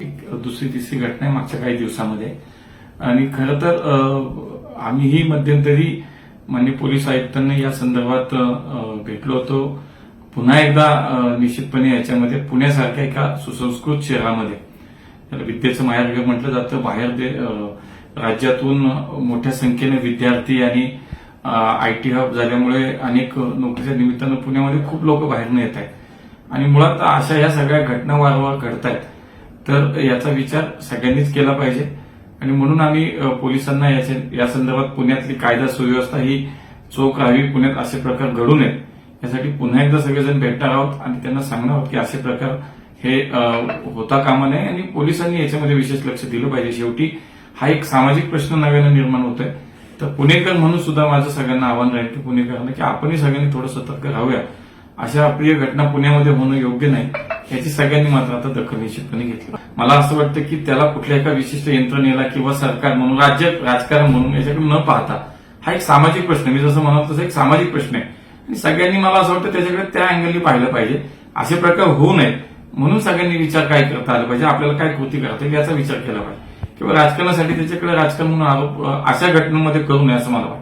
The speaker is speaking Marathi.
एक दुसरी तिसरी घटना आहे मागच्या काही दिवसामध्ये. आणि खरं तर आम्हीही मध्यंतरी माननीय पोलीस आयुक्तांना या संदर्भात भेटलो होतो. पुन्हा एकदा निश्चितपणे याच्यामध्ये पुण्यासारख्या एका सुसंस्कृत शहरामध्ये त्याला विद्येचं माहेरघर म्हटलं जातं बाहेर दे राज्यातून मोठ्या संख्येने विद्यार्थी आणि आय टी हब झाल्यामुळे अनेक नोकरीच्या निमित्तानं पुण्यामध्ये खूप लोक बाहेरनं येत आहेत. आणि मुळात अशा या सगळ्या घटना वारंवार घडत आहेत तर याचा विचार सगळ्यांनीच केला पाहिजे. आणि म्हणून आम्ही पोलिसांना याचे या संदर्भात पुण्यातली कायदा सुव्यवस्था ही चोख राहावी पुण्यात असे प्रकार घडू नयेत. यासाठी पुन्हा एकदा सगळेजण भेटणार आहोत आणि त्यांना सांगणार आहोत की असे प्रकार हे होता कामा नये आणि पोलिसांनी याच्यामध्ये विशेष लक्ष दिलं पाहिजे. शेवटी हा एक सामाजिक प्रश्न नव्यानं निर्माण होतोय. तर पुणेकर म्हणून सुद्धा माझं सगळ्यांना आव्हान राहील की पुणेकरांना की आपणही सगळ्यांनी थोडं सतर्क राहूया. अशा अप्रिय घटना पुण्यामध्ये होणं योग्य नाही. याची सगळ्यांनी मात्र आता दखल निश्चितपणे घेतली. मला असं वाटतं की त्याला कुठल्या एका विशिष्ट यंत्रणेला किंवा सरकार म्हणून राज्य राजकारण म्हणून याच्याकडे न पाहता हा एक सामाजिक प्रश्न मी जसं म्हणाल तसं एक सामाजिक प्रश्न आहे. आणि सगळ्यांनी मला असं वाटतं त्याच्याकडे त्या अँगलनी पाहिलं पाहिजे. असे प्रकार होऊ नयेत. म्हणून सगळ्यांनी विचार काय करता आला पाहिजे आपल्याला काय कृती करता येईल याचा विचार केला पाहिजे. किंवा राजकारणासाठी त्याच्याकडे राजकारण म्हणून आरोप अशा घटनांमध्ये करू नये असं मला वाटतं.